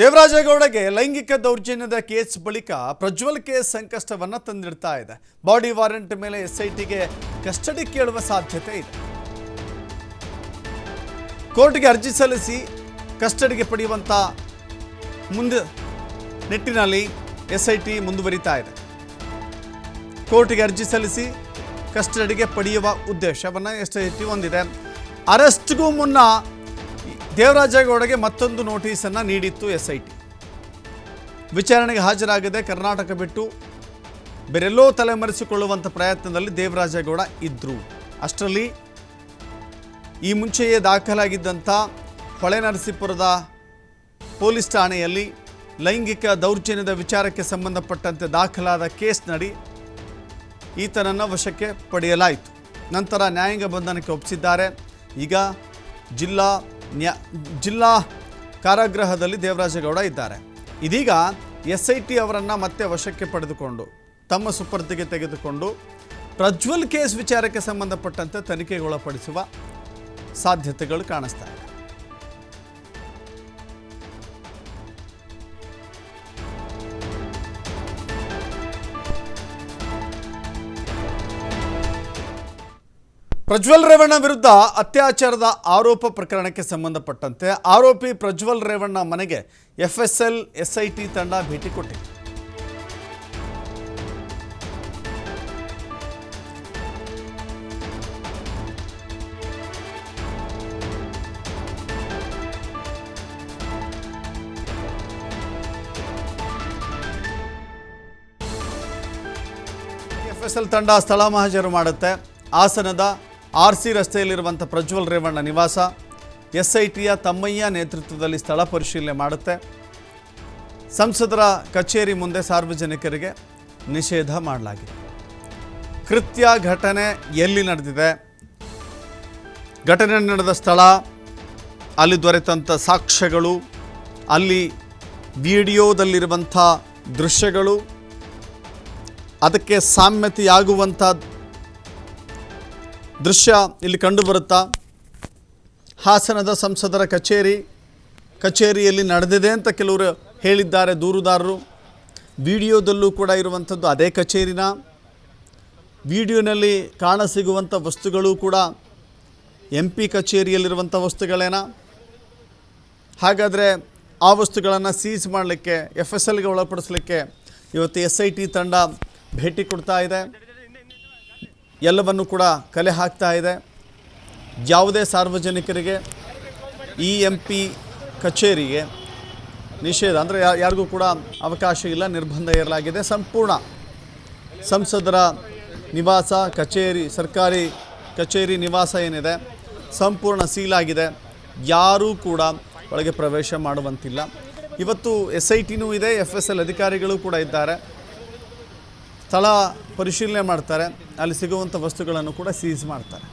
ದೇವರಾಜೇಗೌಡಗೆ ಲೈಂಗಿಕ ದೌರ್ಜನ್ಯದ ಕೇಸ್ ಬಳಿಕ ಪ್ರಜ್ವಲ್ ಕೇಸ್ ಸಂಕಷ್ಟವನ್ನ ತಂದಿಡ್ತಾ ಇದೆ. ಬಾಡಿ ವಾರೆಂಟ್ ಮೇಲೆ ಎಸ್ಐಟಿಗೆ ಕಸ್ಟಡಿ ಕೇಳುವ ಸಾಧ್ಯತೆ ಇದೆ. ಕೋರ್ಟ್ಗೆ ಅರ್ಜಿ ಸಲ್ಲಿಸಿ ಕಸ್ಟಡಿಗೆ ಪಡೆಯುವಂತ ಮುಂದೆ ನಿಟ್ಟಿನಲ್ಲಿ ಎಸ್ಐಟಿ ಮುಂದುವರಿತಾ ಇದೆ. ಕೋರ್ಟ್ಗೆ ಅರ್ಜಿ ಸಲ್ಲಿಸಿ ಕಸ್ಟಡಿಗೆ ಪಡೆಯುವ ಉದ್ದೇಶವನ್ನು ಎಸ್ ಐ ಹೊಂದಿದೆ. ಅರೆಸ್ಟ್ಗೂ ಮುನ್ನ ದೇವರಾಜೇಗೌಡಗೆ ಮತ್ತೊಂದು ನೋಟಿಸನ್ನು ನೀಡಿತ್ತು ಎಸ್ ಐ ಟಿ ವಿಚಾರಣೆಗೆ ಹಾಜರಾಗದೆ ಕರ್ನಾಟಕ ಬಿಟ್ಟು ಬೇರೆಲ್ಲೋ ತಲೆಮರೆಸಿಕೊಳ್ಳುವಂಥ ಪ್ರಯತ್ನದಲ್ಲಿ ದೇವರಾಜೇಗೌಡ ಇದ್ದರು ಅಷ್ಟರಲ್ಲಿ ಈ ಮುಂಚೆಯೇ ದಾಖಲಾಗಿದ್ದಂಥ ಹೊಳೆನರಸೀಪುರದ ಪೊಲೀಸ್ ಠಾಣೆಯಲ್ಲಿ ಲೈಂಗಿಕ ದೌರ್ಜನ್ಯದ ವಿಚಾರಕ್ಕೆ ಸಂಬಂಧಪಟ್ಟಂತೆ ದಾಖಲಾದ ಕೇಸ್ನಡಿ ಈತನನ್ನು ವಶಕ್ಕೆ ಪಡೆಯಲಾಯಿತು. ನಂತರ ನ್ಯಾಯಾಂಗ ಬಂಧನಕ್ಕೆ ಒಪ್ಪಿಸಿದ್ದಾರೆ. ಈಗ ಜಿಲ್ಲಾ ನ್ಯಾ, ಜಿಲ್ಲಾ ಕಾರಾಗೃಹದಲ್ಲಿ ದೇವರಾಜೇಗೌಡ ಇದ್ದಾರೆ. ಇದೀಗ ಎಸ್ ಐ ಟಿ ಅವರನ್ನು ಮತ್ತೆ ವಶಕ್ಕೆ ಪಡೆದುಕೊಂಡು, ತಮ್ಮ ಸುಪರ್ದಿಗೆ ತೆಗೆದುಕೊಂಡು, ಪ್ರಜ್ವಲ್ ಕೇಸ್ ವಿಚಾರಕ್ಕೆ ಸಂಬಂಧಪಟ್ಟಂತೆ ತನಿಖೆಗೊಳಪಡಿಸುವ ಸಾಧ್ಯತೆಗಳು ಕಾಣಿಸ್ತಾ ಇದೆ. ಪ್ರಜ್ವಲ್ ರೇವಣ್ಣ ವಿರುದ್ಧ ಅತ್ಯಾಚಾರದ ಆರೋಪ ಪ್ರಕರಣಕ್ಕೆ ಸಂಬಂಧಪಟ್ಟಂತೆ ಆರೋಪಿ ಪ್ರಜ್ವಲ್ ರೇವಣ್ಣ ಮನೆಗೆ ಎಫ್ಎಸ್ಎಲ್, ಎಸ್ಐಟಿ ತಂಡ ಭೇಟಿ ಕೊಟ್ಟಿತ್ತು ಎಫ್ಎಸ್ಎಲ್ ತಂಡ ಸ್ಥಳ ಮಹಾಜರು ಮಾಡುತ್ತೆ. ಹಾಸನದ ಆರ್ ಸಿ ರಸ್ತೆಯಲ್ಲಿರುವಂಥ ಪ್ರಜ್ವಲ್ ರೇವಣ್ಣ ನಿವಾಸ ಎಸ್ ಐ ಟಿಯ ತಮ್ಮಯ್ಯ ನೇತೃತ್ವದಲ್ಲಿ ಸ್ಥಳ ಪರಿಶೀಲನೆ ಮಾಡುತ್ತೆ. ಸಂಸದರ ಕಚೇರಿ ಮುಂದೆ ಸಾರ್ವಜನಿಕರಿಗೆ ನಿಷೇಧ ಮಾಡಲಾಗಿದೆ. ಕೃತ್ಯ ಘಟನೆ ಎಲ್ಲಿ ನಡೆದಿದೆ? ಘಟನೆ ನಡೆದ ಸ್ಥಳ, ಅಲ್ಲಿ ದೊರೆತಂಥ ಸಾಕ್ಷ್ಯಗಳು, ಅಲ್ಲಿ ವಿಡಿಯೋದಲ್ಲಿರುವಂಥ ದೃಶ್ಯಗಳು, ಅದಕ್ಕೆ ಸಾಮ್ಯತೆಯಾಗುವಂಥ ದೃಶ್ಯ ಇಲ್ಲಿ ಕಂಡುಬರುತ್ತಾ? ಹಾಸನದ ಸಂಸದರ ಕಚೇರಿ, ಕಚೇರಿಯಲ್ಲಿ ನಡೆದಿದೆ ಅಂತ ಕೆಲವರು ಹೇಳಿದ್ದಾರೆ ದೂರುದಾರರು. ವಿಡಿಯೋದಲ್ಲೂ ಕೂಡ ಇರುವಂಥದ್ದು ಅದೇ ಕಚೇರಿನ. ವಿಡಿಯೋನಲ್ಲಿ ಕಾಣಸಿಗುವಂಥ ವಸ್ತುಗಳು ಕೂಡ ಎಂ ಪಿ ಕಚೇರಿಯಲ್ಲಿರುವಂಥ ವಸ್ತುಗಳೇನಾ? ಹಾಗಾದರೆ ಆ ವಸ್ತುಗಳನ್ನು ಸೀಸ್ ಮಾಡಲಿಕ್ಕೆ ಎಫ್ ಎಸ್ ಎಲ್ಗೆ ಒಳಪಡಿಸಲಿಕ್ಕೆ ಇವತ್ತು ಎಸ್ ಐ ಟಿ ತಂಡ ಭೇಟಿ ಕೊಡ್ತಾ ಇದೆ. ಎಲ್ಲವನ್ನು ಕೂಡ ಕಲೆ ಹಾಕ್ತಾ ಇದೆ. ಯಾವುದೇ ಸಾರ್ವಜನಿಕರಿಗೆ ಇ ಎಂ ಪಿ ಕಚೇರಿಗೆ ನಿಷೇಧ ಅಂದರೆ ಯಾರಿಗೂ ಕೂಡ ಅವಕಾಶ ಇಲ್ಲ, ನಿರ್ಬಂಧ ಇರಲಾಗಿದೆ ಸಂಪೂರ್ಣ ಸಂಸದರ ನಿವಾಸ, ಕಚೇರಿ, ಸರ್ಕಾರಿ ಕಚೇರಿ ನಿವಾಸ ಏನಿದೆ, ಸಂಪೂರ್ಣ ಸೀಲಾಗಿದೆ ಯಾರೂ ಕೂಡ ಒಳಗೆ ಪ್ರವೇಶ ಮಾಡುವಂತಿಲ್ಲ. ಇವತ್ತು ಎಸ್ ಐ ಟಿನೂ ಇದೆ, ಎಫ್ ಎಸ್ ಎಲ್ ಅಧಿಕಾರಿಗಳು ಕೂಡ ಇದ್ದಾರೆ. ಸ್ಥಳ ಪರಿಶೀಲನೆ ಮಾಡ್ತಾರೆ ಅಲ್ಲಿ ಸಿಗುವಂಥ ವಸ್ತುಗಳನ್ನು ಕೂಡ ಸೀಸ್ ಮಾಡ್ತಾರೆ